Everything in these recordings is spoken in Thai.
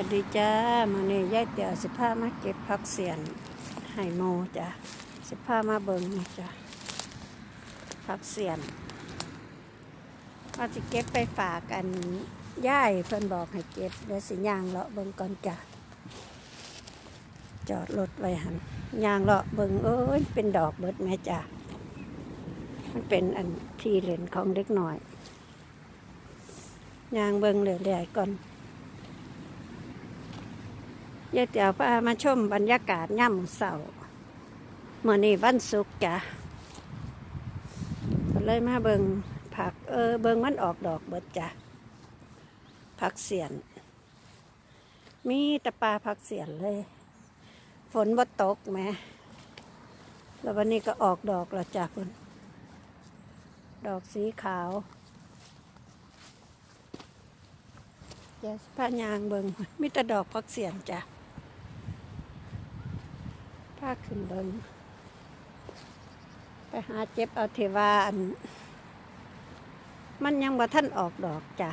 วัสดีจ้ามื้อนี้ยายเตี่ยวสิพามาเก็บผักเสียนให้โมจ้ะสิพามาเบิ่งนะจ้ะผักเสียนว่าสิเก็บไปฝากกันย่ายเพิ่นบอกให้เก็บเดี๋ยวสิย่างเลาะเบิ่งก่อนจ้ะจอดรถไว้หันย่างเลาะเบิ่งเอ้ยเป็นดอกเบิดแม่จ้ะมันเป็นอันที่เล่นของเด็กหน่อยย่างเบิ่งเรื่อยๆก่อน ยายเตี๋ยวพามาชมบรรยากาศย่ำเสาร์เมื่อนี้วันศุกร์จ้ะก็เลยมาเบิงผักเออเบิงมันออกดอกเบิดจ้ะผักเสียน มีแต่ปลาผักเสียนเลย ฝนบ่ตกแหมแล้ววันนี้ก็ออกดอกแล้วจ้ะคุณดอกสีขาวเดี๋ยวพายางเบิงมีแต่ดอกผักเสียนจ้ะาขึ้นเบิงไปหาเจ็บเอาเทวาอัน มันยังบ่ท่านออกดอกจ้ะ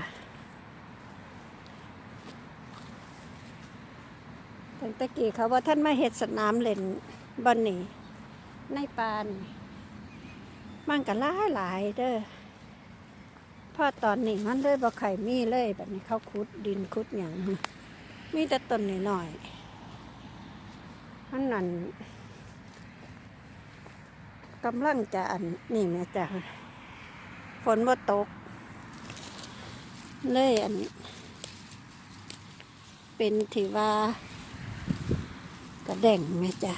ตั้งต่กี้เขาว่าท่านมาเห็ดสนามเล่นบอนนี่ในปานมันก็หลายหลายเด้อพอตอนนี้มันเลยบ่ไข่มีเลยแบบนี้เขาขุดดินขุดอย่างมีแต่ต้นหน่อยๆ มันนั่นกำลังจะอันนี่แม่จ้ะฝนบ่ตก เลยอัน เป็นที่ว่ากระแด่งแม่จ้ะ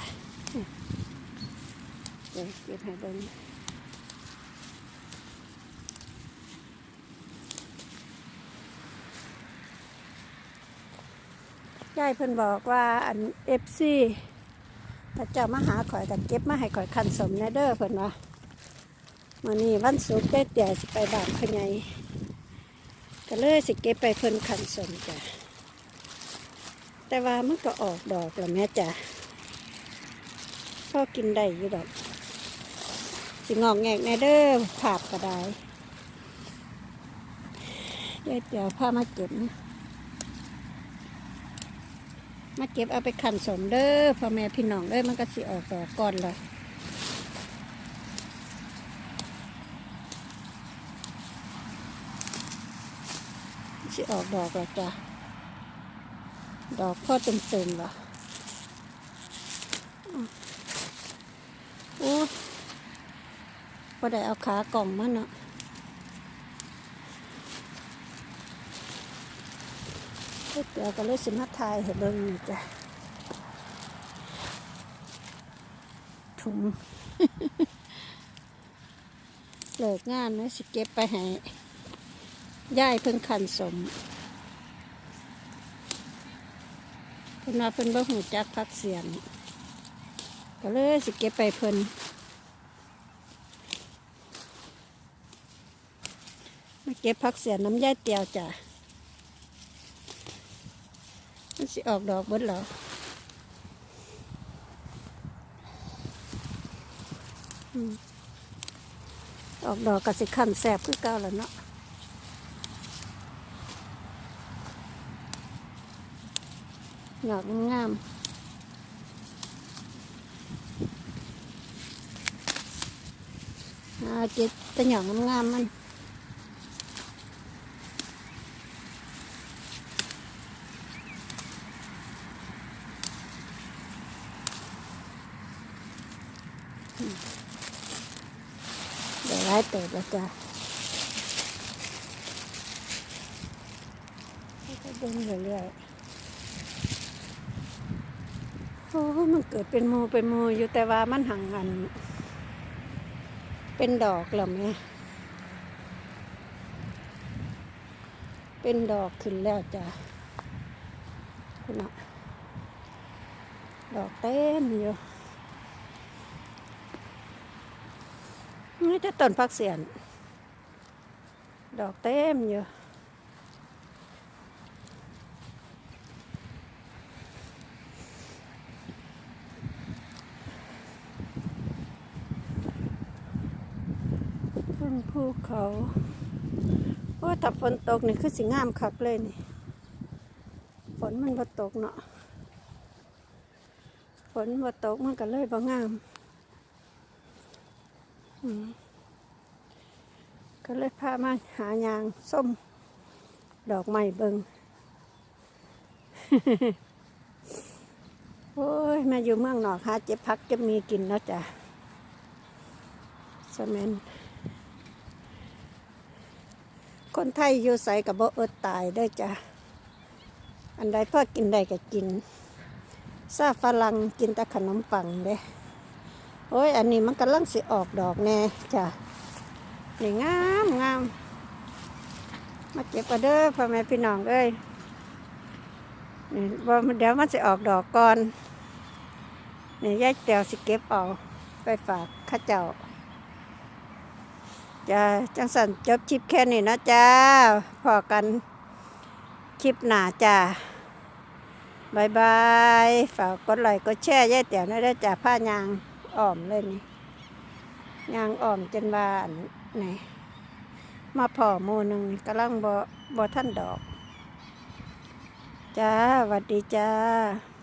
เดี๋ยวเก็บให้เบิ่งยายเพิ่นบอกว่าอันเอฟซี พระเจ้ามาหาข่อยกันเก็บมาให้ข่อยคันสมแนเด้อเพิ่นว่ามื่อนี้วันศุกร์ได้เตี่ยสิไปบ้านพญายก็เลยสิเก็บไปเพิ่นคันสมจ้ะแต่ว่ามันก็ออกดอกแล้วแม่จ้ะพอกินได้อยู่ดอก สิงอกแงกแนเด้อผาบก็ได้ยายเตี่ยวพามาเก็บนะ มาเก็บเอาไปขันสมเด้อพ่อแม่พี่น้องเด้อมันก็สิออกดอกก่อนเลยสิออกดอกแล้วจ้ะดอกพ่อเต็มเต็มๆเหรอโอ้พอได้เอาขากล่องมันเนาะ เดี๋ยวก็เลยสิมาทายให้เบิ่งจ้ะถุงเลิกงานนะสิเก็บไปให้ย่ายเพิ่งขันสมเพิ่นว่าเพิ่นบ่หูจักพักเสียงก็เลยสิเก็บไปเพิ่นมาเก็บพักเสียนน้ำย่ายเตียวจ้ะ มันสิออกดอกเบิดหรอออกดอกกสิขันแสบคือเก่าแล้วเนาะหยอกงามอาเจ็ดแต่หยอกงามมัน เดี๋ยวไล่เติบแล้วจ้ะก็เดินเรื่อยๆโอ้มันเกิดเป็นหมูเป็นหมูอยู่แต่ว่ามันหังอัน เป็นดอกแล้วแม่เป็นดอกขึ้นแล้วจ้ะคุณน่ะดอกเต็มอยู่ นี่จะต้นพักเสียน ดอกเต็มอยู่บนภูเขาว่าถ้าฝนตกนี่คือสิงามคักเลยนี่ ฝนมันบ่ตกเนาะ ฝนบ่ตกมันก็เลยบ่งาม ก็เลยพามาหายางส้ม ดอกไม้เบิงโอ้ยมาอยู่เมืองนอกหาเจ็บพักจะมีกินแล้วจ้ะสมันคนไทยอยู่ใส่กับบ่อดตายได้จ้ะ อันใดพ่อกินได้ก็กินซาฝรั่งกินแต่ขนมปังเด้ โอ้ย อันนี้มันกำลังสิออกดอกแน่จ้ะนี่งามงามมาเก็บกันเด้อพ่อแม่พี่น้องเอ้ยนี่ว่าเดี๋ยวมันจะออกดอกก่อนนี่ยายเตียวสิเก็บเอาไปฝากข้าเจ้าจ้าจังสันจบคลิปแค่นี้นะจ้าพอกันคลิปหน้าจ้าบายบาย ฝากกดไลค์กดแชร์ยายเตียวนะได้จ้าผ้ายาง อ่อมเลยนี่ยางอ่อมจนบานนี่มาพอโมหนึ่งกำลังบ่บ่ท่านดอก จ้าหวัดดีจ้า